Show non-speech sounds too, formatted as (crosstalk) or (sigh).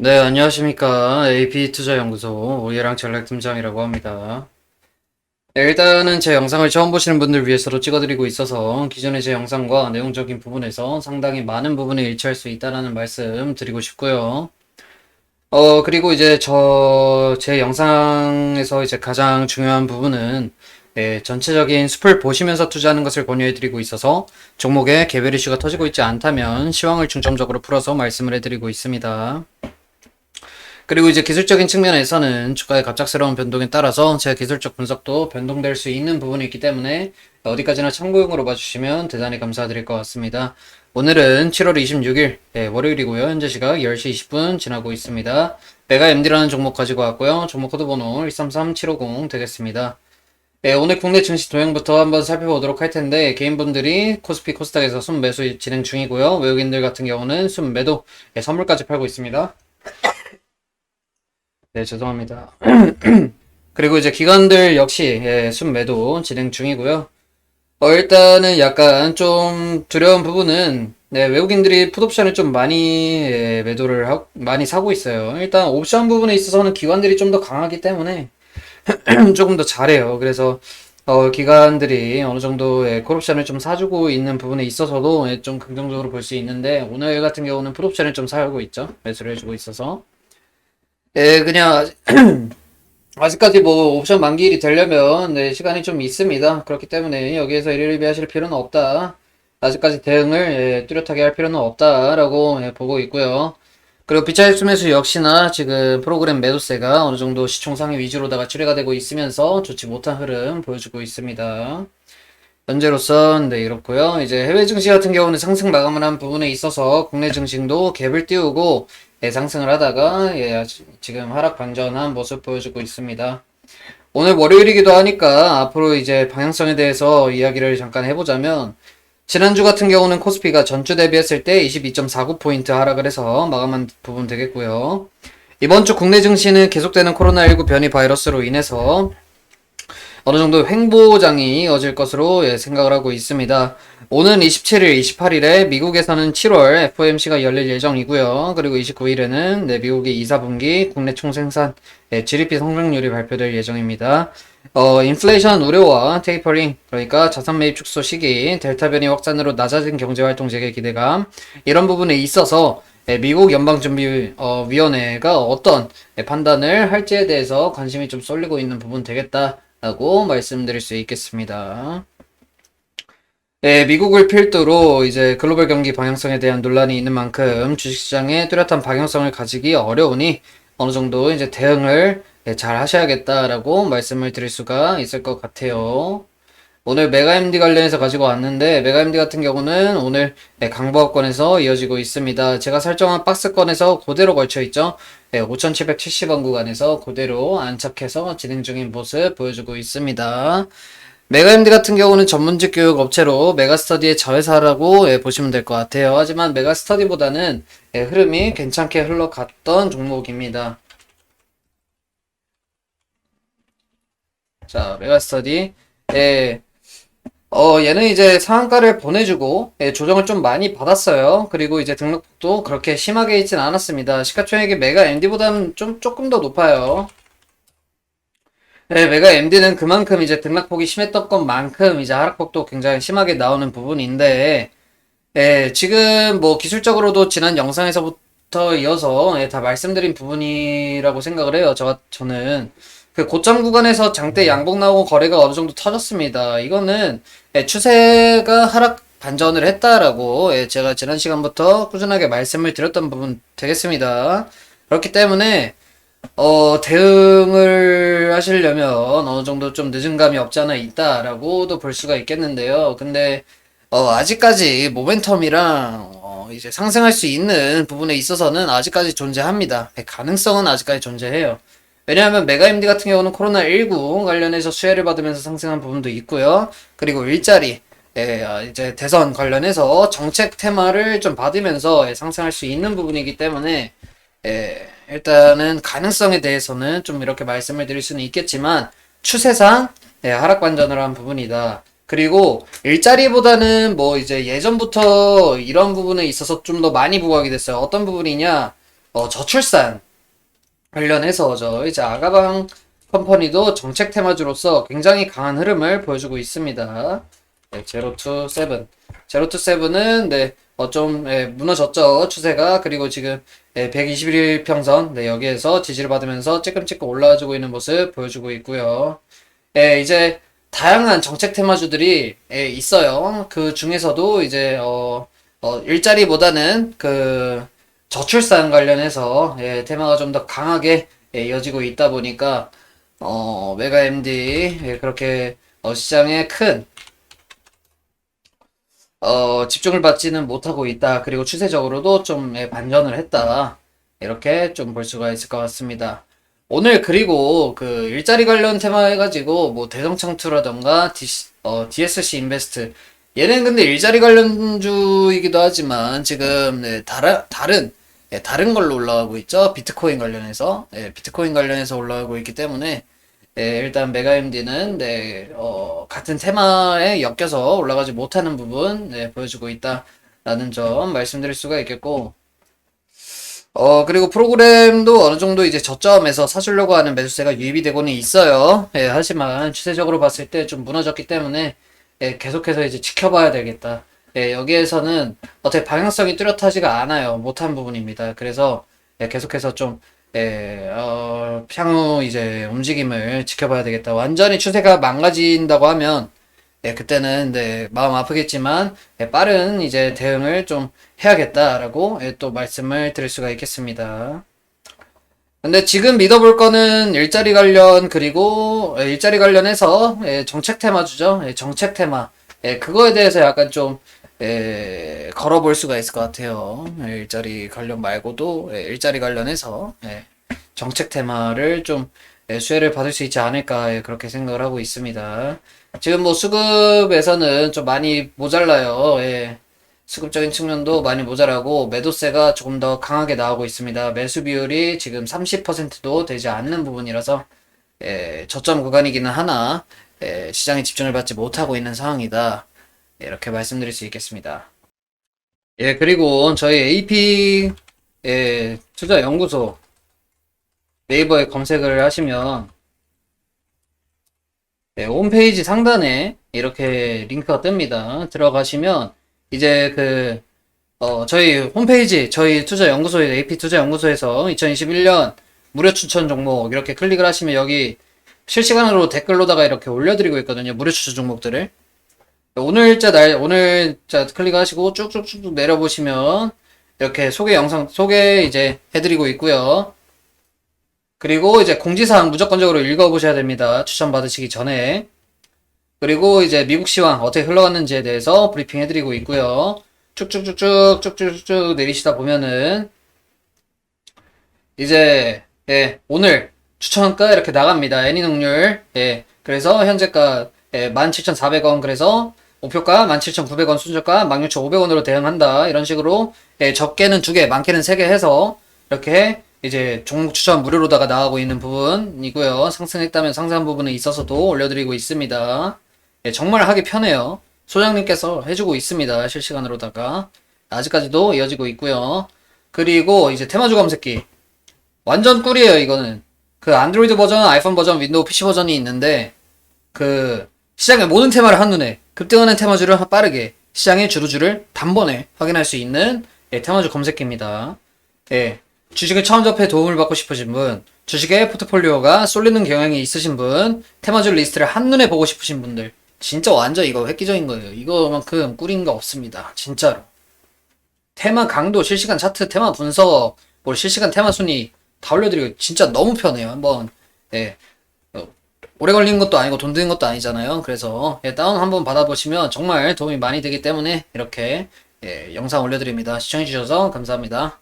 네, 안녕하십니까. AP투자연구소 오예랑 전략팀장이라고 합니다. 네, 일단은 제 영상을 처음 보시는 분들 위해서로 찍어드리고 있어서 기존의 제 영상과 내용적인 부분에서 상당히 많은 부분을 일치할 수 있다라는 말씀 드리고 싶고요. 어, 그리고 이제 저, 제 영상에서 이제 가장 중요한 부분은 예, 전체적인 숲을 보시면서 투자하는 것을 권유해드리고 있어서 종목에 개별 이슈가 터지고 있지 않다면 시황을 중점적으로 풀어서 말씀을 해드리고 있습니다. 그리고 이제 기술적인 측면에서는 주가의 갑작스러운 변동에 따라서 제 기술적 분석도 변동될 수 있는 부분이 있기 때문에 어디까지나 참고용으로 봐주시면 대단히 감사드릴 것 같습니다. 오늘은 7월 26일 예, 월요일이고요. 현재 시각 10시 20분 지나고 있습니다. 메가 MD라는 종목 가지고 왔고요. 종목 코드 번호 133750 되겠습니다. 네, 오늘 국내 증시 도형부터 한번 살펴보도록 할 텐데 개인분들이 코스피 코스닥에서 순매수 진행 중이고요. 외국인들 같은 경우는 순매도 예, 선물까지 팔고 있습니다. 네, 죄송합니다. (clears throat) 그리고 이제 기관들 역시 예, 순매도 진행 중이고요. 어, 일단은 약간 좀 두려운 부분은 네, 외국인들이 풋옵션을 좀 많이 예, 매도를 하, 많이 사고 있어요. 일단 옵션 부분에 있어서는 기관들이 좀 더 강하기 때문에 (clears throat) 조금 더 잘해요. 그래서 어, 기관들이 어느 정도의 콜옵션을 좀 사주고 있는 부분에 있어서도 예, 좀 긍정적으로 볼 수 있는데 오늘 같은 경우는 풋옵션을 좀 사고 있죠. 매수를 해주고 있어서. 예, 그냥 (clears throat) 아직까지 뭐 옵션 만기일이 되려면 네, 시간이 좀 있습니다. 그렇기 때문에 여기에서 일일비 하실 필요는 없다. 아직까지 대응을 예, 뚜렷하게 할 필요는 없다라고 예, 보고 있고요. 그리고 비차익 매수 역시나 지금 프로그램 매도세가 어느 정도 시총 상위 위주로다가 출회가 되고 있으면서 좋지 못한 흐름 보여주고 있습니다. 현재로선 네 이렇고요. 이제 해외 증시 같은 경우는 상승 마감을 한 부분에 있어서 국내 증시도 갭을 띄우고 예, 상승을 하다가 예, 지금 하락 반전한 모습 보여주고 있습니다. 오늘 월요일이기도 하니까 앞으로 이제 방향성에 대해서 이야기를 잠깐 해보자면 지난주 같은 경우는 코스피가 전주 대비했을 때 22.49포인트 하락을 해서 마감한 부분 되겠고요. 이번 주 국내 증시는 계속되는 코로나19 변이 바이러스로 인해서 어느 정도 횡보장이 이어질 것으로 예, 생각을 하고 있습니다. 오는 27일, 28일에 미국에서는 7월 FOMC가 열릴 예정이고요. 그리고 29일에는 네, 미국의 2, 4분기 국내 총생산 예, GDP 성장률이 발표될 예정입니다. 어, 인플레이션 우려와 테이퍼링, 그러니까 자산 매입 축소 시기, 델타 변이 확산으로 낮아진 경제활동 재개 기대감, 이런 부분에 있어서 예, 미국 연방준비위원회가 어떤 예, 판단을 할지에 대해서 관심이 좀 쏠리고 있는 부분 되겠다 라고 말씀드릴 수 있겠습니다. 예, 미국을 필두로 이제 글로벌 경기 방향성에 대한 논란이 있는 만큼 주식시장에 뚜렷한 방향성을 가지기 어려우니 어느 정도 이제 대응을 예, 잘 하셔야겠다라고 말씀을 드릴 수가 있을 것 같아요. 오늘 메가MD 관련해서 가지고 왔는데 메가MD 같은 경우는 오늘 네, 강보합권에서 이어지고 있습니다. 제가 설정한 박스권에서 그대로 걸쳐 있죠. 네, 5,770원 구간에서 그대로 안착해서 진행 중인 모습 보여주고 있습니다. 메가MD 같은 경우는 전문직 교육 업체로 메가스터디의 자회사라고 예, 보시면 될 것 같아요. 하지만 메가스터디보다는 예, 흐름이 괜찮게 흘러갔던 종목입니다. 자, 메가스터디. 예, 어, 얘는 이제 상한가를 보내주고, 예, 조정을 좀 많이 받았어요. 그리고 이제 등록도 그렇게 심하게 있진 않았습니다. 시가총액이 메가 MD보다는 좀, 조금 더 높아요. 네, 메가 MD는 그만큼 이제 등락폭이 심했던 것만큼 이제 하락폭도 굉장히 심하게 나오는 부분인데, 예, 지금 뭐 기술적으로도 지난 영상에서부터 이어서 예, 다 말씀드린 부분이라고 생각을 해요. 저, 저는. 그 고점 구간에서 장대 양봉 나오고 거래가 어느 정도 터졌습니다. 이거는 예, 추세가 하락 반전을 했다라고 예, 제가 지난 시간부터 꾸준하게 말씀을 드렸던 부분 되겠습니다. 그렇기 때문에 어, 대응을 하시려면 어느 정도 좀 늦은 감이 없지 않아 있다라고도 볼 수가 있겠는데요. 근데 어, 아직까지 모멘텀이랑 어, 이제 상승할 수 있는 부분에 있어서는 아직까지 존재합니다. 예, 가능성은 아직까지 존재해요. 왜냐하면 메가임디 같은 경우는 코로나19 관련해서 수혜를 받으면서 상승한 부분도 있고요. 그리고 일자리, 예, 아, 이제 대선 관련해서 정책 테마를 좀 받으면서 예, 상승할 수 있는 부분이기 때문에 예, 일단은 가능성에 대해서는 좀 이렇게 말씀을 드릴 수는 있겠지만 추세상 예, 하락 반전을 한 부분이다. 그리고 일자리보다는 뭐 이제 예전부터 이런 부분에 있어서 좀 더 많이 부각이 됐어요. 어떤 부분이냐? 어, 저출산 관련해서죠. 이제 아가방 컴퍼니도 정책 테마주로서 굉장히 강한 흐름을 보여주고 있습니다. 네, 제로 투 세븐. 제로 투 세븐은 네, 어, 좀 예, 무너졌죠. 추세가. 그리고 지금 예, 121일 평선 네, 여기에서 지지를 받으면서 찔끔찔끔 올라와주고 있는 모습 보여주고 있고요. 예, 이제 다양한 정책 테마주들이 예, 있어요. 그 중에서도 이제 어, 어, 일자리보다는 그 저출산 관련해서 예, 테마가 좀 더 강하게 예, 이어지고 있다 보니까 어, 메가 MD 예, 그렇게 어, 시장에 큰 어, 집중을 받지는 못하고 있다. 그리고 추세적으로도 좀 예, 반전을 했다. 이렇게 좀 볼 수가 있을 것 같습니다. 오늘 그리고 그 일자리 관련 테마 해가지고 뭐 대성창투라던가 어, DSC 인베스트 얘는 근데 일자리 관련주이기도 하지만 지금 네, 다른 다른 예, 다른 걸로 올라가고 있죠. 비트코인 관련해서 예, 비트코인 관련해서 올라가고 있기 때문에 예, 일단 메가MD는 네, 어, 같은 테마에 엮여서 올라가지 못하는 부분 네, 보여주고 있다라는 점 말씀드릴 수가 있겠고 어, 그리고 프로그램도 어느 정도 이제 저점에서 사주려고 하는 매수세가 유입이 되고는 있어요. 예, 하지만 추세적으로 봤을 때 좀 무너졌기 때문에 예, 계속해서 이제 지켜봐야 되겠다. 예, 여기에서는 어떻게 방향성이 뚜렷하지가 않아요. 못한 부분입니다. 그래서 예, 계속해서 좀 예, 어, 향후 이제 움직임을 지켜봐야 되겠다. 완전히 추세가 망가진다고 하면 예, 그때는 네, 마음 아프겠지만 예, 빠른 이제 대응을 좀 해야겠다라고 예, 또 말씀을 드릴 수가 있겠습니다. 근데 지금 믿어볼 거는 일자리 관련 그리고 예, 일자리 관련해서 예, 정책 테마주죠. 예, 정책 테마. 예, 그거에 대해서 약간 좀 예, 걸어볼 수가 있을 것 같아요. 예, 일자리 관련 말고도 예, 일자리 관련해서 예, 정책 테마를 좀 예, 수혜를 받을 수 있지 않을까 예, 그렇게 생각을 하고 있습니다. 지금 뭐 수급에서는 좀 많이 모자라요. 예. 수급적인 측면도 많이 모자라고 매도세가 조금 더 강하게 나오고 있습니다. 매수 비율이 지금 30%도 되지 않는 부분이라서 예, 저점 구간이기는 하나 예, 시장에 집중을 받지 못하고 있는 상황이다. 예, 이렇게 말씀드릴 수 있겠습니다. 예, 그리고 저희 AP 예, 투자 연구소 네이버에 검색을 하시면 네, 홈페이지 상단에 이렇게 링크가 뜹니다. 들어가시면 이제 그 어, 저희 홈페이지 저희 투자 연구소에 AP 투자 연구소에서 2021년 무료 추천 종목 이렇게 클릭을 하시면 여기 실시간으로 댓글로다가 이렇게 올려드리고 있거든요. 무료 추천 종목들을. 오늘자 날 오늘자 클릭하시고 쭉쭉쭉 내려보시면 이렇게 소개 영상 소개 이제 해드리고 있고요. 그리고 이제 공지사항 무조건적으로 읽어보셔야 됩니다. 추천 받으시기 전에. 그리고 이제 미국 시황 어떻게 흘러갔는지에 대해서 브리핑 해드리고 있고요. 쭉쭉쭉쭉 쭉쭉쭉 내리시다 보면은 이제 예, 오늘 추천가 이렇게 나갑니다. 애니농률 예, 그래서 현재가 예, 17,400원 그래서 목표가 17,900원 순저가 16,500원으로 대응한다 이런 식으로 예, 적게는 두 개, 많게는 세 개 해서 이렇게 이제 종목 추천 무료로다가 나가고 있는 부분이고요. 상승했다면 상승한 부분에 있어서도 올려드리고 있습니다. 예, 정말 하기 편해요. 소장님께서 해주고 있습니다. 실시간으로다가. 아직까지도 이어지고 있고요. 그리고 이제 테마주 검색기. 완전 꿀이에요, 이거는. 그 안드로이드 버전, 아이폰 버전, 윈도우 PC 버전이 있는데, 그, 시장의 모든 테마를 한눈에, 급등하는 테마주를 빠르게, 시장의 주루주를 단번에 확인할 수 있는, 예, 테마주 검색기입니다. 예. 주식을 처음 접해 도움을 받고 싶으신 분, 주식의 포트폴리오가 쏠리는 경향이 있으신 분, 테마주 리스트를 한눈에 보고 싶으신 분들, 진짜 완전 이거 획기적인 거예요. 이거만큼 꿀인 거 없습니다. 진짜로. 테마 강도, 실시간 차트, 테마 분석, 뭐 실시간 테마 순위 다 올려드리고 진짜 너무 편해요. 한번 예. 어, 오래 걸리는 것도 아니고 돈 드는 것도 아니잖아요. 그래서 예, 다운 한번 받아보시면 정말 도움이 많이 되기 때문에 이렇게 예, 영상 올려드립니다. 시청해주셔서 감사합니다.